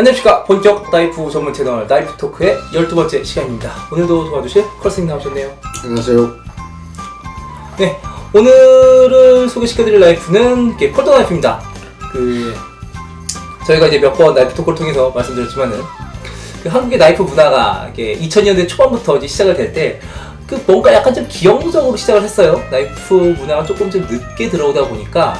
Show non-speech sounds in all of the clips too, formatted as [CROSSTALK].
안녕하십니까. 본격 나이프 전문 채널 나이프 토크의 12번째 시간입니다. 오늘도 도와주실 컬스님 나오셨네요. 안녕하세요. 네 오늘을 소개시켜드릴 나이프는 이게 폴더 나이프입니다. 그 저희가 이제 몇 번 나이프 토크를 통해서 말씀드렸지만은 그 한국의 나이프 문화가 이게 2000년대 초반부터 이제 시작을 될 때 그 뭔가 약간 좀 기형적으로 시작을 했어요. 나이프 문화가 조금 좀 늦게 들어오다 보니까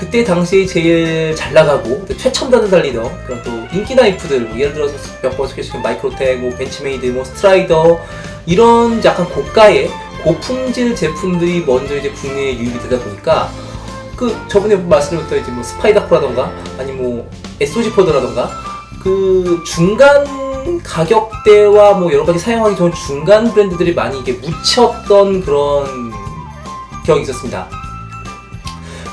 그때 당시 제일 잘 나가고 최첨단을 달리던 그런 또 인기 나이프들 뭐 예를 들어서 몇 번 소개시킨 마이크로텍, 뭐 벤치메이드, 뭐 스트라이더 이런 약간 고가의 고품질 제품들이 먼저 이제 국내에 유입이 되다 보니까 그 저번에 말씀드렸던 이제 뭐 스파이다코라던가 아니 뭐 SOG 포더라던가 그 중간 가격대와 뭐 여러 가지 사용하기 좋은 중간 브랜드들이 많이 이게 묻혔던 그런 경이 있었습니다.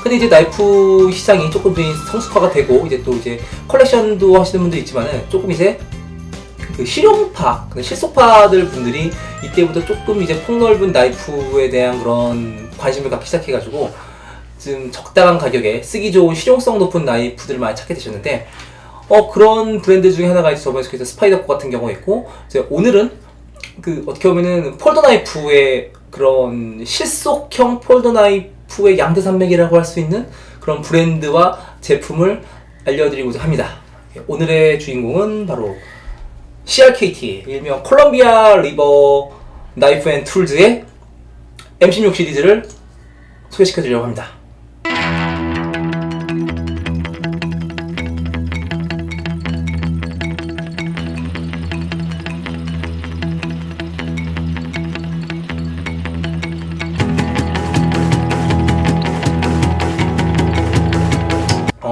근데 이제 나이프 시장이 조금 더 성숙화가 되고 이제 또 이제 컬렉션도 하시는 분들 있지만은 조금 이제 그 실용파, 그 실속파들 분들이 이때부터 조금 이제 폭넓은 나이프에 대한 그런 관심을 갖기 시작해가지고 좀 적당한 가격에 쓰기 좋은 실용성 높은 나이프들을 많이 찾게 되셨는데 어 그런 브랜드 중에 하나가 이제 저번에 소개했던 스파이더코 같은 경우가 있고 이제 오늘은 그 어떻게 보면은 폴더 나이프의 그런 실속형 폴더 나이프 의 양대 산맥이라고 할 수 있는 그런 브랜드와 제품을 알려드리고자 합니다. 예, 오늘의 주인공은 바로 CRKT 일명 콜롬비아 리버 나이프 앤 툴즈의 M16 시리즈를 소개시켜 드리려고 합니다.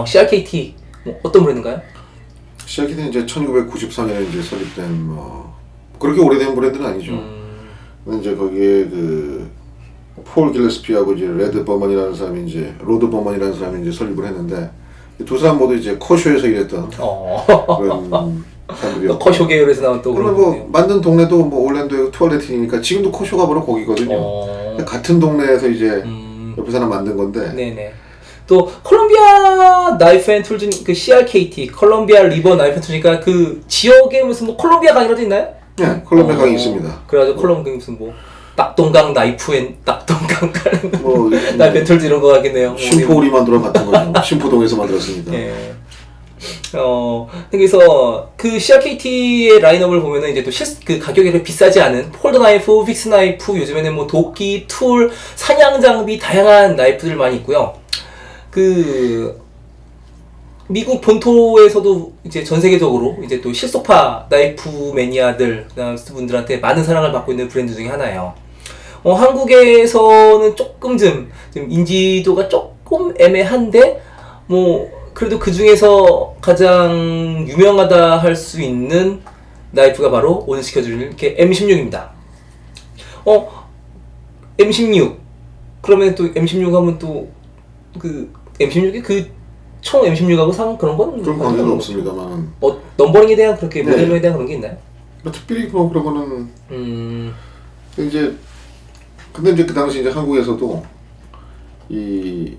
어, CRKT 뭐 어떤 브랜드인가요? 시작이 이제 1994년에 이제 설립된 뭐 그렇게 오래된 브랜드는 아니죠. 음, 근데 이제 거기에 그 폴 길레스피하고 이제 레드 버먼이라는 사람이 이제 로드 버먼이라는 사람이 이제 설립을 했는데 이두 사람 모두 이제 커쇼에서 일했던 어, 그런 사람들이었고. 커쇼 계열에서 나온 또 그러면 그런 뭐 만든 동네도 뭐 올랜도에 투얼레틴이니까 지금도 커쇼가 바로 거기거든요. 어, 같은 동네에서 이제 음, 옆에 사람 만든 건데 네네. 또 콜롬비아 나이프 앤 툴즈 그 CRKT 콜롬비아 리버 나이프 앤 툴즈니까 그 지역에 무슨 뭐 콜롬비아 강이라도 있나요? 네, 콜롬비아 어, 강이 있습니다. 그래가지고 콜롬비아 무슨 뭐 낙동강 나이프 앤 낙동강 [LAUGHS] 뭐 나이프 앤 툴즈 이런 거 하겠네요. 심포우리 만들어 같은 거죠. 심포동에서 만들었습니다. 예. 어, 그래서 그 CRKT의 라인업을 보면은 이제 또 실, 그 가격이 그렇게 비싸지 않은 폴더 나이프, 픽스 나이프, 요즘에는 뭐 도끼, 툴, 사냥 장비, 다양한 나이프들 많이 있고요. 그, 미국 본토에서도 이제 전 세계적으로 이제 또 실속파 나이프 매니아들, 분들한테 많은 사랑을 받고 있는 브랜드 중에 하나예요. 어, 한국에서는 조금 좀, 좀 인지도가 조금 애매한데, 뭐, 그래도 그 중에서 가장 유명하다 할 수 있는 나이프가 바로 오늘 시켜드릴 이렇게 M16입니다. 어, M16. 그러면 또 M16 하면 또 그 M16이 그 총 M16하고 상 그런 건 그런 관계는 없습니다만 뭐 넘버링에 대한 그렇게 네. 모델명에 대한 그런 게 있나요? 뭐 특별히 뭐 그런 거는 음, 이제 근데 이제 그 당시 이제 한국에서도 이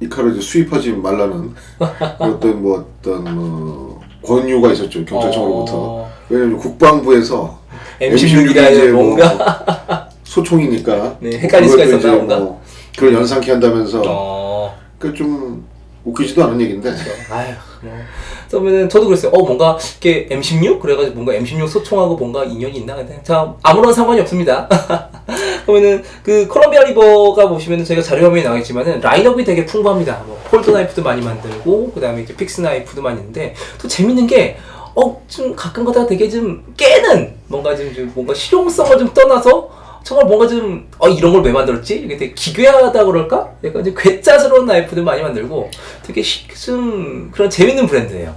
이카를 이제 수입하지 말라는 [LAUGHS] 어떤 뭐 어떤 뭐 권유가 있었죠 경찰청으로부터 어, 왜냐면 국방부에서 M16이라 이제 뭔가 뭐 소총이니까 네, 헷갈릴 수가 그것도 있었나, 뭔가? 뭐 그걸 연상케 한다면서 어, 그좀 웃기지도 않은 얘긴데 아휴, 뭐. 그러면은 저도 그랬어요. 어, 뭔가 이렇게 M16 그래가지고 뭔가 M16 소총하고 뭔가 인연이 있나? 근데 자 아무런 상관이 없습니다. [LAUGHS] 그러면은 그 콜롬비아 리버가 보시면은 저희가 자료 화면에 나와있지만은 라인업이 되게 풍부합니다. 뭐 폴더 나이프도 많이 만들고 그다음에 이제 픽스 나이프도 많이 있는데 또 재밌는 게 어, 좀 가끔 가다가 되게 좀 깨는 뭔가 좀, 좀 뭔가 실용성을 좀 떠나서 정말 뭔가 좀, 어, 이런 걸 왜 만들었지? 이게 되게 기괴하다 그럴까? 약간 좀 괴짜스러운 나이프들 많이 만들고 되게 시- 좀 그런 재밌는 브랜드예요.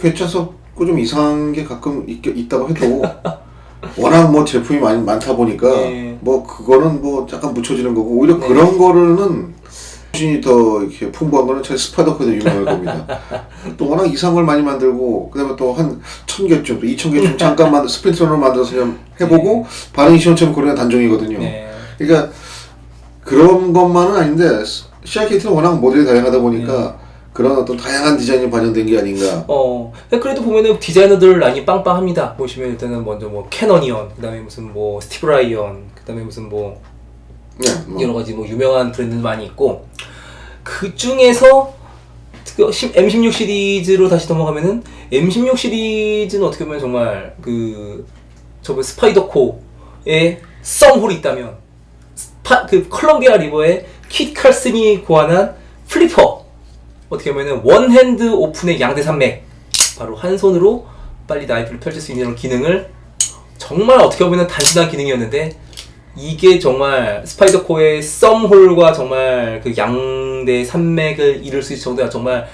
괴짜스럽고 좀 이상한 게 가끔 있, 있다고 해도 [LAUGHS] 워낙 뭐 제품이 많이 많다 보니까 네. 뭐 그거는 뭐 약간 묻혀지는 거고 오히려 네. 그런 거는 신이 더 이렇게 풍부한 거는 스파이더코가 더 유명할 겁니다. [LAUGHS] 또 워낙 이상한 걸 많이 만들고 그다음에 또 한 천 개쯤 또 이천 개쯤 잠깐 만들 스프린트런을 만들어서 그냥 해보고 반응이 시원찮으면 그냥 단종이거든요. 네. 그러니까 그런 것만은 아닌데 CRKT는 워낙 모델이 다양하다 보니까 그런 어떤 다양한 디자인이 반영된 게 아닌가. 어, 그래도 보면은 디자이너들 라인이 빵빵합니다. 보시면 일단은 먼저 뭐 캐너니언, 그다음에 무슨 뭐 스티브 라이언, 그다음에 무슨 뭐 네, 뭐. 여러 가지 뭐 유명한 브랜드 많이 있고 그 중에서 그 M16 시리즈로 다시 넘어가면은 M16 시리즈는 어떻게 보면 정말 그 저번 스파이더 코의 썸홀이 있다면 스파, 그 컬럼비아 리버의 킷 칼슨이 고안한 플리퍼 어떻게 보면은 원핸드 오픈의 양대 산맥 바로 한 손으로 빨리 나이프를 펼칠 수 있는 이런 기능을 정말 어떻게 보면 단순한 기능이었는데 이게 정말 스파이더 코의 썸홀과 정말 그 양대 산맥을 이룰 수 있을 정도가 정말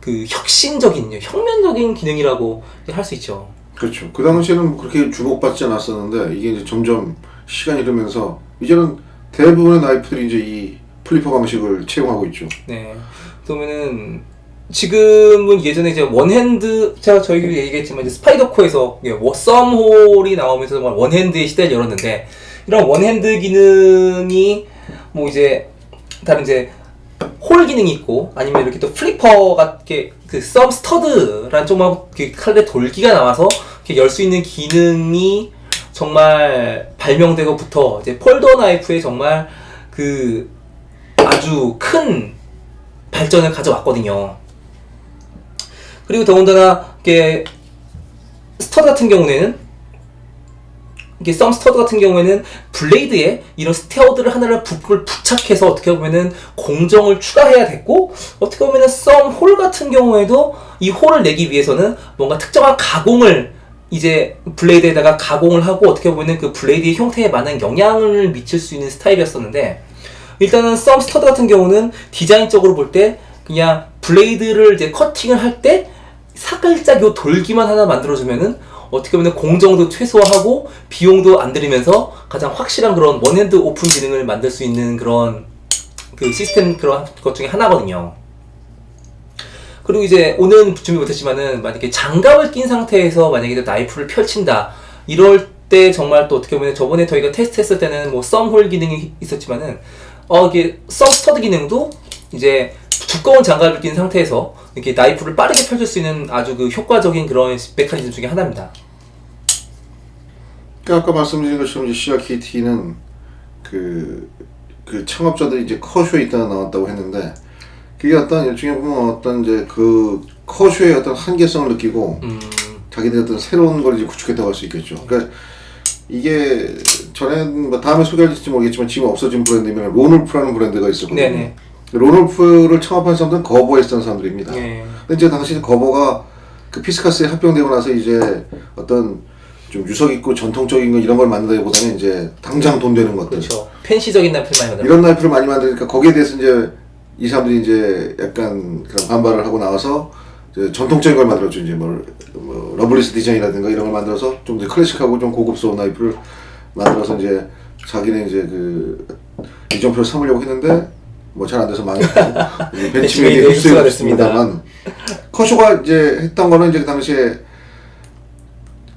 그 혁신적인 혁명적인 기능이라고 할 수 있죠. 그렇죠. 그 당시에는 그렇게 주목받지 않았었는데 이게 이제 점점 시간이 흐르면서 이제는 대부분의 나이프들이 이제 이 플리퍼 방식을 채용하고 있죠. 네. 그러면은 지금은 예전에 이제 원핸드 제가 저희 얘기했지만 이제 스파이더코에서 썸홀이 나오면서 정말 원핸드의 시대를 열었는데 이런 원핸드 기능이 뭐 이제 다른 이제 홀 기능이 있고 아니면 이렇게 또 플리퍼 같게 그 썸 스터드란 조그만 그 칼의 돌기가 나와서 이렇게 열 수 있는 기능이 정말 발명되고부터 이제 폴더 나이프에 정말 그 아주 큰 발전을 가져왔거든요. 그리고 더군다나 이게 스터드 같은 경우에는 이게 썸 스터드 같은 경우에는 블레이드에 이런 스테어드를 하나를 부품을 부착해서 어떻게 보면은 공정을 추가해야 됐고 어떻게 보면은 썸 홀 같은 경우에도 이 홀을 내기 위해서는 뭔가 특정한 가공을 이제 블레이드에다가 가공을 하고 어떻게 보면은 그 블레이드의 형태에 많은 영향을 미칠 수 있는 스타일이었었는데 일단은 썸 스터드 같은 경우는 디자인적으로 볼 때 그냥 블레이드를 이제 커팅을 할 때 살짝 요 돌기만 하나 만들어주면은 어떻게 보면 공정도 최소화하고 비용도 안 들이면서 가장 확실한 그런 원핸드 오픈 기능을 만들 수 있는 그런 그 시스템 그런 것 중에 하나거든요. 그리고 이제 오늘 준비 못했지만은 만약에 장갑을 낀 상태에서 만약에 나이프를 펼친다 이럴 때 정말 또 어떻게 보면 저번에 저희가 테스트했을 때는 뭐 썸홀 기능이 있었지만은 어 이게 썸 스터드 기능도 이제 두꺼운 장갑을 낀 상태에서 이렇게 나이프를 빠르게 펼칠 수 있는 아주 그 효과적인 그런 메커니즘 중에 하나입니다. 그러니까 아까 말씀드린 것처럼 이제 CRKT는 그, 그 창업자들이 이제 커쇼에 있다가 나왔다고 했는데 그게 어떤 일종의 보면 어떤 이제 그 커쇼의 어떤 한계성을 느끼고 음, 자기들이 어떤 새로운 걸 이제 구축했다고 할 수 있겠죠. 그러니까 이게 전에 뭐 다음에 소개할지 모르겠지만 지금 없어진 브랜드면 로놀프라는 브랜드가 있었거든요. 네네. 로놀프를 창업한 사람들은 쓰던 사람들입니다. 네. 근데 이제 당시 거버가 그 피스카스에 합병되고 나서 이제 어떤 좀 유석 있고 전통적인 거 이런 걸 만든다기보다는 이제 당장 돈 되는 것들 그렇죠. 펜시적인 나이프 많이 만들어. 이런 나이프를 많이 만드니까 거기에 대해서 이제 이 사람들이 이제 약간 그런 반발을 하고 나와서 이제 전통적인 걸 만들었죠. 이제 뭐, 뭐 러블리스 디자인이라든가 이런 걸 만들어서 좀더 클래식하고 좀 고급스러운 나이프를 만들어서 이제 자기는 이제 그 이정표를 삼으려고 했는데 뭐 잘 안 돼서 망했고 벤치메이드 벤치메이드에 흡수가 흡수가 됐습니다. 됐습니다만 커쇼가 이제 했던 거는 이제 그 당시에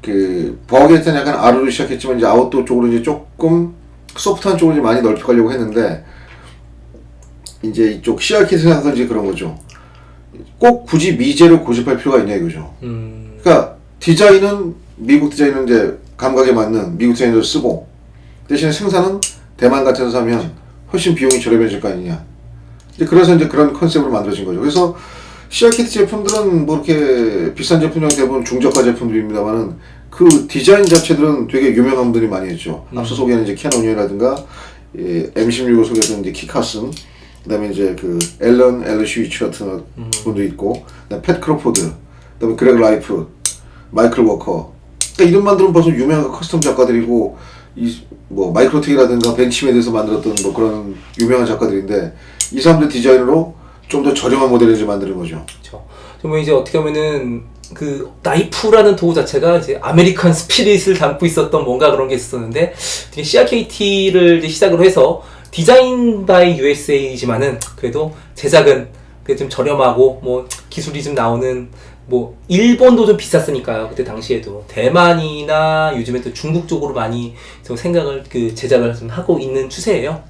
그 버게트는 약간 아루로 시작했지만 이제 아웃도어 쪽으로 이제 조금 소프트한 쪽으로 이제 많이 넓혀가려고 했는데 이제 이쪽 CRK 생각은 이제 그런 거죠. 꼭 굳이 미제를 고집할 필요가 있냐 이거죠. 음, 그러니까 디자인은 미국 디자인은 이제 감각에 맞는 미국 디자인을 쓰고 대신에 생산은 대만 같은 데서 하면 훨씬 비용이 저렴해질 거 아니냐. 이제 그래서 이제 그런 컨셉으로 만들어진 거죠. 그래서 CRKT 제품들은 뭐 이렇게 비싼 제품이 대부분 중저가 제품들입니다만은 그 디자인 자체들은 되게 유명한 분들이 많이 했죠. 앞서 소개한 이제 캐논이라든가 예, M16을 소개했던 이제 키카슨, 그다음에 이제 그 앨런 앨러시 위치 같은 분도 있고, 팻 크로포드, 그다음에 그렉 라이프, 마이클 워커. 그러니까 이름만 들으면 벌써 유명한 커스텀 작가들이고 이뭐 마이크로텍이라든가 벤치메드에서 만들었던 뭐 그런 유명한 작가들인데 이 사람들 디자인으로 좀 더 저렴한 모델을 이제 만드는 거죠. 그렇죠. 정말 이제 어떻게 보면은 그 나이프라는 도구 자체가 이제 아메리칸 스피릿을 담고 있었던 뭔가 그런 게 있었는데 CRKT를 시작으로 해서 디자인 바이 USA이지만은 그래도 제작은 좀 저렴하고 뭐 기술이 좀 나오는 뭐 일본도 좀 비쌌으니까요 그때 당시에도 대만이나 요즘에 또 중국 쪽으로 많이 좀 생각을 그 제작을 좀 하고 있는 추세예요.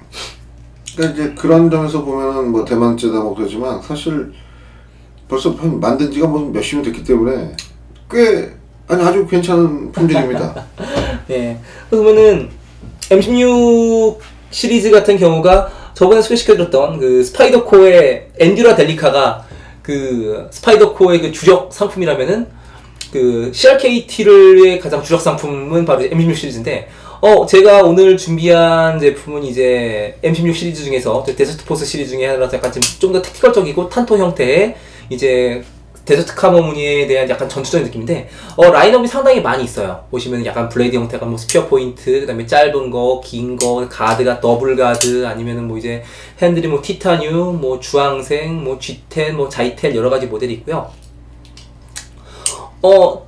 그러니까 이제 그런 점에서 보면은 뭐 대만제다 뭐 그러지만 사실 벌써 한 만든 지가 무슨 몇십 년 됐기 때문에 꽤 아니 아주 괜찮은 품질입니다. 예. [LAUGHS] 그러면은 M16 시리즈 같은 경우가 저번에 소개시켜드렸던 그 스파이더 코어의 엔듀라 델리카가 그 스파이더 코어의 그 주력 상품이라면은 그 CRKT를 가장 주력 상품은 바로 M16 시리즈인데 어 제가 오늘 준비한 제품은 이제 M16 시리즈 중에서 데저트 포스 시리즈 중에 하나라서 약간 좀더 테크니컬적이고 탄토 형태의 이제 데저트 카모 무늬에 대한 약간 전투적인 느낌인데 어 라인업이 상당히 많이 있어요. 보시면 약간 블레이드 형태가 뭐 스피어 포인트, 그다음에 짧은 거, 긴 거, 가드가 더블 가드, 아니면은 뭐 이제 핸들이 뭐 티타늄, 뭐 주황색, 뭐 G10, 뭐 자이텔 여러 가지 모델이 있고요. 어,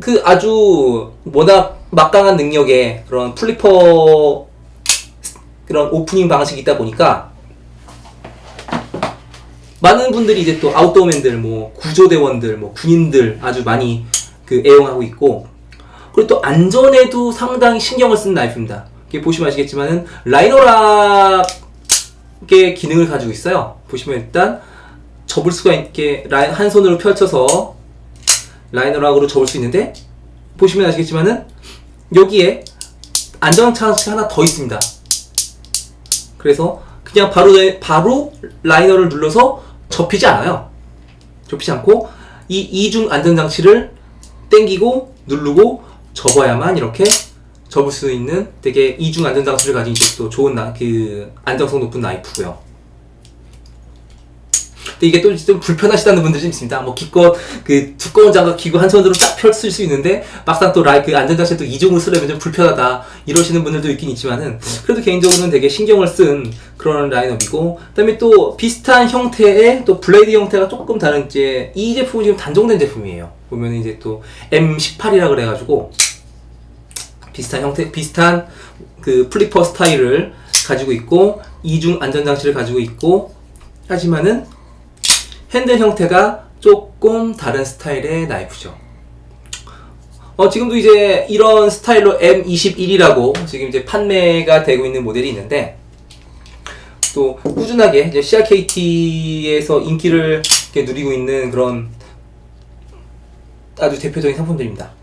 그 아주 워낙 막강한 능력의 그런 플리퍼 그런 오프닝 방식이 있다 보니까 많은 분들이 이제 또 아웃도어맨들, 뭐 구조대원들, 뭐 군인들 아주 많이 그 애용하고 있고 그리고 또 안전에도 상당히 신경을 쓴 나이프입니다. 이게 보시면 아시겠지만은 라이너락의 기능을 가지고 있어요. 보시면 일단 접을 수가 있게 한 손으로 펼쳐서 라이너락으로 접을 수 있는데 보시면 아시겠지만은 여기에 안전 장치 하나 더 있습니다. 그래서 그냥 바로 바로 라이너를 눌러서 접히지 않아요. 접히지 않고 이 이중 안전 장치를 땡기고 누르고 접어야만 이렇게 접을 수 있는 되게 이중 안전 장치를 가진 또 좋은 나, 그 안정성 높은 나이프고요. 근데 이게 또 좀 불편하시다는 분들이 좀 있습니다. 뭐 기껏 그 두꺼운 장갑 끼고 한 손으로 딱 펼칠 수 있는데 막상 또 라이 그 안전장치 또 이중으로 쓰려면 좀 불편하다 이러시는 분들도 있긴 있지만은 그래도 개인적으로는 되게 신경을 쓴 그런 라인업이고 그다음에 또 비슷한 형태의 또 블레이드 형태가 조금 다른 이제 이 제품은 지금 단종된 제품이에요. 보면 이제 또 M18이라 그래가지고 비슷한 형태 비슷한 그 플리퍼 스타일을 가지고 있고 이중 안전장치를 가지고 있고 하지만은 핸들 형태가 조금 다른 스타일의 나이프죠. 어, 지금도 이제 이런 스타일로 M21이라고 지금 이제 판매가 되고 있는 모델이 있는데 또 꾸준하게 이제 CRKT에서 인기를 누리고 있는 그런 아주 대표적인 상품들입니다.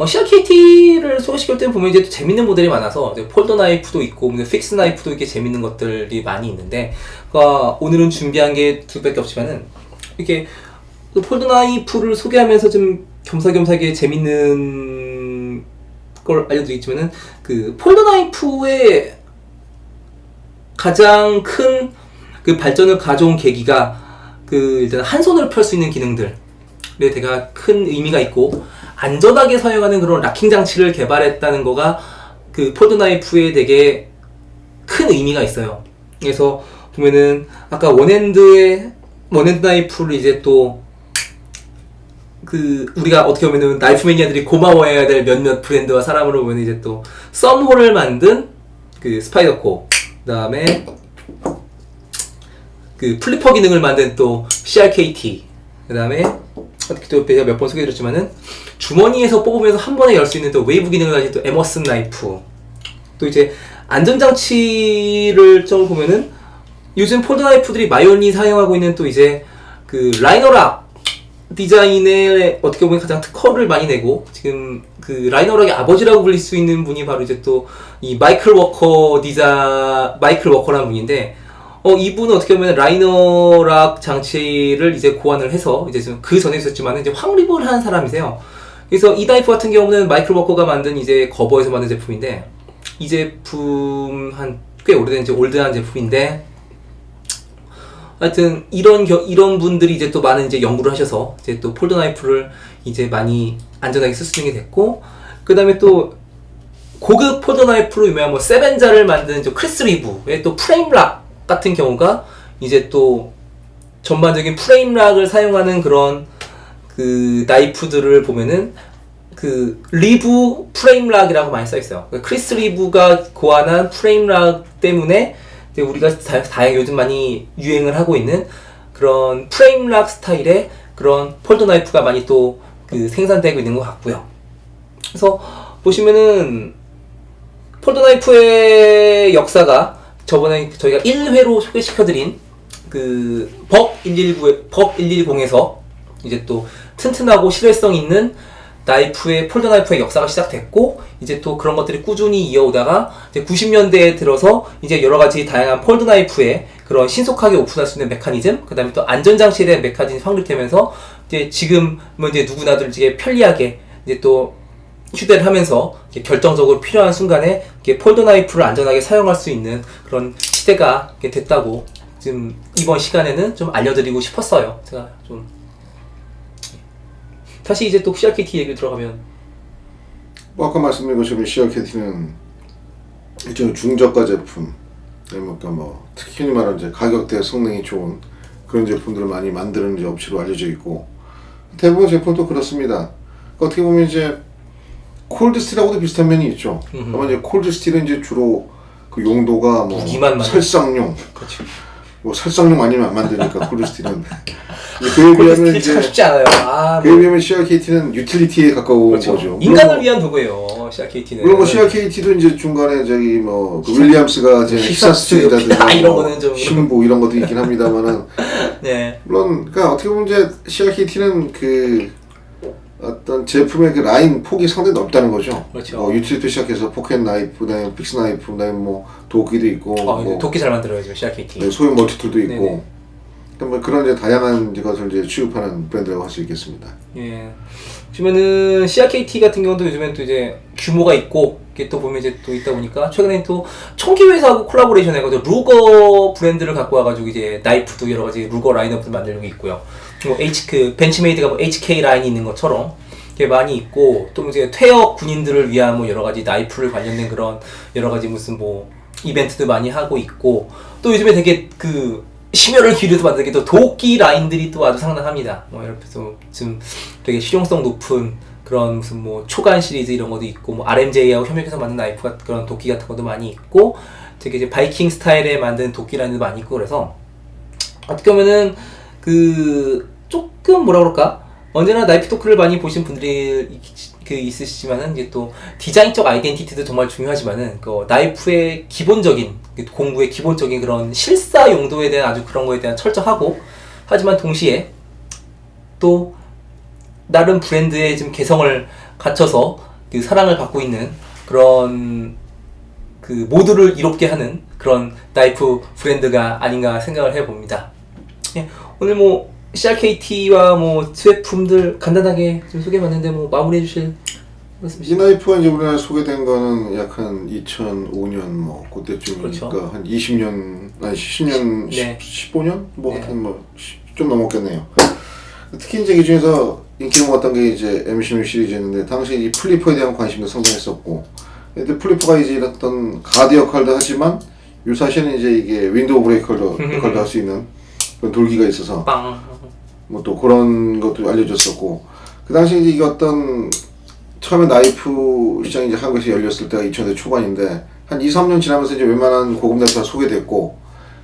어, CRKT를 소개시킬 때 보면 이제 또 재밌는 모델이 많아서 폴더 나이프도 있고 뭐 픽스 나이프도 이렇게 재밌는 것들이 많이 있는데 어, 오늘은 준비한 게 두 개밖에 없지만은 이렇게 그 폴더 나이프를 소개하면서 좀 겸사겸사하게 재밌는 걸 알려드리겠지만은 그 폴더 나이프의 가장 큰 그 발전을 가져온 계기가 그 일단 한 손으로 펼 수 있는 기능들 에 되게 큰 의미가 있고 안전하게 사용하는 그런 락킹 장치를 개발했다는 거가 그 폴드 나이프에 되게 큰 의미가 있어요. 그래서 보면은 아까 원핸드의 원핸드 나이프를 이제 또 그 우리가 어떻게 보면은 나이프 매니아들이 고마워해야 될 몇몇 브랜드와 사람으로 보면 이제 또 썸홀을 만든 그 스파이더 코 그다음에 그 플리퍼 기능을 만든 또 CRKT 그다음에 또 제가 몇번 소개해드렸지만은 주머니에서 뽑으면서 한 번에 열 수 있는 또 웨이브 기능을 가진 또 에머슨 나이프. 또 이제 안전장치를 좀 보면은 요즘 폴더 나이프들이 마이온이 사용하고 있는 또 이제 그 라이너락 디자인에 어떻게 보면 가장 특허를 많이 내고 지금 그 라이너락의 아버지라고 불릴 수 있는 분이 바로 이제 또 이 마이클 워커 디자 마이클 워커라는 분인데 어 이분은 어떻게 보면 라이너락 장치를 이제 고안을 해서 이제 좀그 전에 있었지만 이제 확립을 한 사람이세요. 그래서 이 나이프 같은 경우는 마이클 워커가 만든 이제 거버에서 만든 제품인데 이 제품 한 꽤 오래된 이제 올드한 제품인데 하여튼 이런 겨, 이런 분들이 이제 또 많은 이제 연구를 하셔서 이제 또 폴더 나이프를 이제 많이 안전하게 쓸 수 있게 됐고 그다음에 또 고급 폴더 나이프로 유명한 뭐 세벤자를 만든 저 크리스 리브의 또 프레임락 같은 경우가 이제 또 전반적인 프레임락을 사용하는 그런 그 나이프들을 보면은 그 리브 프레임락이라고 많이 써 있어요. 그러니까 크리스 리브가 고안한 프레임락 때문에 우리가 다, 다행 요즘 많이 유행을 하고 있는 그런 프레임락 스타일의 그런 폴더 나이프가 많이 또 그 생산되고 있는 것 같고요. 그래서 보시면은 폴더 나이프의 역사가 저번에 저희가 1회로 소개시켜드린 그 벅 119, 벅 110에서 이제 또 튼튼하고 실효성 있는 나이프의 폴더 나이프의 역사가 시작됐고 이제 또 그런 것들이 꾸준히 이어오다가 이제 90년대에 들어서 이제 여러 가지 다양한 폴더 나이프의 그런 신속하게 오픈할 수 있는 메커니즘, 그다음에 또 안전 장치에 대한 메커니즘 확립되면서 이제 지금 뭐 이제 누구나들 이제 편리하게 이제 또 휴대를 하면서 결정적으로 필요한 순간에 폴더 나이프를 안전하게 사용할 수 있는 그런 시대가 됐다고 지금 이번 시간에는 좀 알려드리고 싶었어요. 제가 좀 다시 이제 또 CRKT 얘기로 들어가면 뭐 아까 말씀드린 것처럼 CRKT는 일종의 중저가 제품, 그러니까 뭐 특히 말하는 이제 가격대 성능이 좋은 그런 제품들을 많이 만드는 업체로 알려져 있고 대부분 제품도 그렇습니다. 그러니까 어떻게 보면 이제 콜드 스틸하고도 비슷한 면이 있죠. 음흠. 다만 이제 콜드 스틸은 이제 주로 그 용도가 뭐 무기만 살상용, 그렇죠. 뭐 살상용 아니면 안 만드니까 콜드 스틸은 근데 그에 비하면 콜드 스틸 이제 참 쉽지 않아요. 아, 그에 뭐, 비하면 CRKT는 유틸리티에 가까운 그렇죠. 거죠. 물론 인간을 뭐- 위한 도구예요. CRKT는. 물론 뭐 CRKT도 이제 중간에 저기 뭐그 윌리엄스가 이제 히사 히사스라든가 스튜디오 이런 거는 좀- 신부 이런 것도 있긴 합니다만은 [LAUGHS] 네. 물론 그러니까 어떻게 보면 이제 CRKT는 그 어떤 제품의 그 라인 폭이 상당히 넓다는 거죠. 그렇죠. 뭐 유틸리티 시작해서 포켓 나이프, 그다음에 픽스 나이프, 그다음에 뭐 도끼도 있고, 어, 뭐 도끼 잘 지금 CRKT. 네, 소형 멀티툴도 있고, 네네. 그러니까 뭐 그런 이제 다양한 것을 이제 취급하는 브랜드라고 할 수 있겠습니다. 예. 요즘에는 CRKT 같은 경우도 요즘엔 또 이제 규모가 있고 이게 또 보면 이제 또 있다 보니까 최근에 또 총기 회사하고 콜라보레이션 해가지고 루거 브랜드를 갖고 와가지고 이제 나이프도 여러 가지 루거 라인업도 만들고 있고요. 뭐 H 그 벤치메이드가 뭐 HK 라인이 있는 것처럼 이게 많이 있고 또 이제 퇴역 군인들을 위한 뭐 여러 가지 나이프를 관련된 그런 여러 가지 무슨 뭐 이벤트도 많이 하고 있고 또 요즘에 되게 그 심혈을 기울여서 만들게 또 도끼 라인들이 또 아주 상당합니다. 뭐 이렇게 지금 되게 실용성 높은 그런 무슨 뭐 초간 시리즈 이런 것도 있고 뭐 RMJ하고 협력해서 만든 나이프 같은 그런 도끼 같은 것도 많이 있고 되게 이제 바이킹 스타일에 만든 도끼 라인도 많이 있고 그래서 어떻게 보면은 그 조금 뭐라 그럴까 언제나 나이프 토크를 많이 보신 분들이 있- 그 있으시지만은 이제 또 디자인적 아이덴티티도 정말 중요하지만은 그 나이프의 기본적인 그 공부의 기본적인 그런 실사 용도에 대한 아주 그런 거에 대한 철저하고 하지만 동시에 또 나름 브랜드의 좀 개성을 갖춰서 그 사랑을 받고 있는 그런 그 모두를 이롭게 하는 그런 나이프 브랜드가 아닌가 생각을 해봅니다. 예, 오늘 뭐 CRKT와 뭐 제품들 간단하게 좀 소개해봤는데 뭐 마무리해 주실 말씀 이? 나이프가 이제 우리나라에 소개된 거는 약 한 2005년 뭐 그때쯤이니까 그렇죠. 한 20년 아니 10년 네. 10, 15년 뭐 네. 하여튼 뭐 좀 넘었겠네요. 특히 이제 이 중에서 인기를 모았던 게 이제 M16 시리즈였는데 당시 이 플리퍼에 대한 관심도 상당했었고 근데 플리퍼가 이제 이랬던 가드 역할도 하지만 유사시에는 이제 이게 윈도우 브레이커도 [LAUGHS] 역할도 할 수 있는 돌기가 있어서 빵. 뭐 또 그런 것도 알려졌었고 그 당시 이제 이게 어떤 처음에 나이프 시장이 이제 한국에서 열렸을 때가 2000대 초반인데 한 2, 3년 지나면서 이제 웬만한 고급 나이프가 소개됐고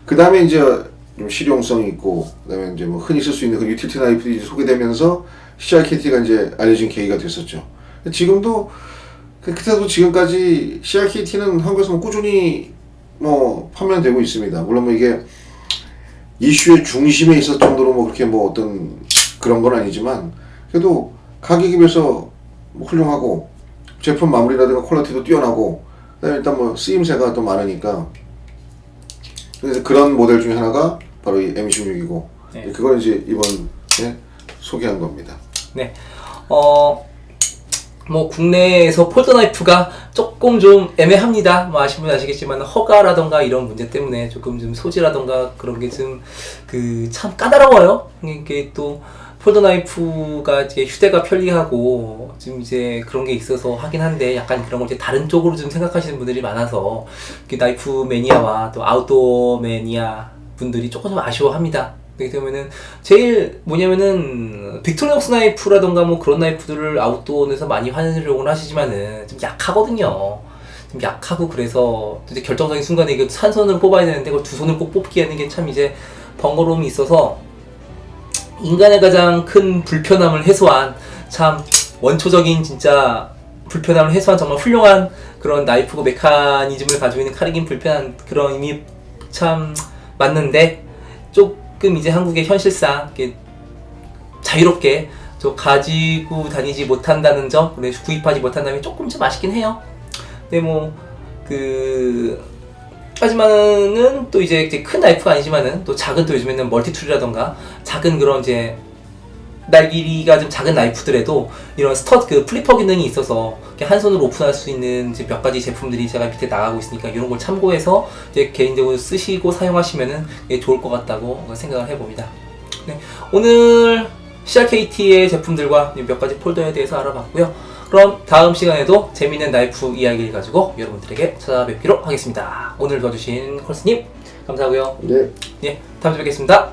그 다음에 이제 좀 실용성이 있고 그 다음에 이제 뭐 흔히 쓸 수 있는 그 유틸티 나이프들이 이제 소개되면서 CRKT가 이제 알려진 계기가 됐었죠. 지금도 그- 그때도 지금까지 CRKT는 한국에서 뭐 꾸준히 뭐 판매되고 있습니다. 물론 뭐 이게 이슈의 중심에 있을 정도로 뭐 그렇게 뭐 어떤 그런 건 아니지만 그래도 가격에 비해서 뭐 훌륭하고 제품 마무리라든가 퀄리티도 뛰어나고 그다음에 일단 뭐 쓰임새가 또 많으니까 그래서 그런 모델 중에 하나가 바로 이 M16이고 네. 그걸 이제 이번 에 소개한 겁니다. 네. 어, 뭐, 국내에서 폴더 나이프가 조금 좀 애매합니다. 뭐, 아시면 아시겠지만, 허가라던가 이런 문제 때문에 조금 좀 소지라던가 그런 게 좀, 그, 참 까다로워요. 이게 또, 폴더 나이프가 이제 휴대가 편리하고, 지금 이제 그런 게 있어서 하긴 한데, 약간 그런 걸 이제 다른 쪽으로 좀 생각하시는 분들이 많아서, 그 나이프 매니아와 또 아웃도어 매니아 분들이 조금 좀 아쉬워합니다. 그렇기 때문에는 제일 뭐냐면은 빅토리옥스 나이프라던가 뭐 그런 나이프들을 아웃도어에서 많이 활용을 하시지만은 좀 약하거든요. 좀 약하고 그래서 이제 결정적인 순간에 이거 한 손으로 뽑아야 되는데 그걸 두 손을 꼭 뽑기 하는 게 참 이제 번거로움이 있어서 인간의 가장 큰 불편함을 해소한 참 원초적인 진짜 불편함을 해소한 정말 훌륭한 그런 나이프고 메커니즘을 가지고 있는 카르긴 불편한 그런 의미 참 맞는데 좀 조금 이제 한국의 현실상 자유롭게 좀 가지고 다니지 못한다는 점, 그래서 구입하지 못한다는 게 조금 좀 아쉽긴 해요. 근데 뭐, 그, 하지만은 또 이제, 큰 나이프가 아니지만은 또 작은 또 요즘에는 멀티툴이라던가 작은 그런 이제 날 길이가 좀 작은 나이프들에도 이런 스터드 그 플리퍼 기능이 있어서 한 손으로 오픈할 수 있는 이제 몇 가지 제품들이 제가 밑에 나가고 있으니까 이런 걸 참고해서 이제 개인적으로 쓰시고 사용하시면은 좋을 것 같다고 생각을 해봅니다. 네, 오늘 CRKT의 제품들과 몇 가지 폴더에 대해서 알아봤고요. 그럼 다음 시간에도 재밌는 나이프 이야기를 가지고 여러분들에게 찾아뵙기로 하겠습니다. 오늘 도와주신 콜스님 감사하고요. 네. 예, 다음 주에 뵙겠습니다.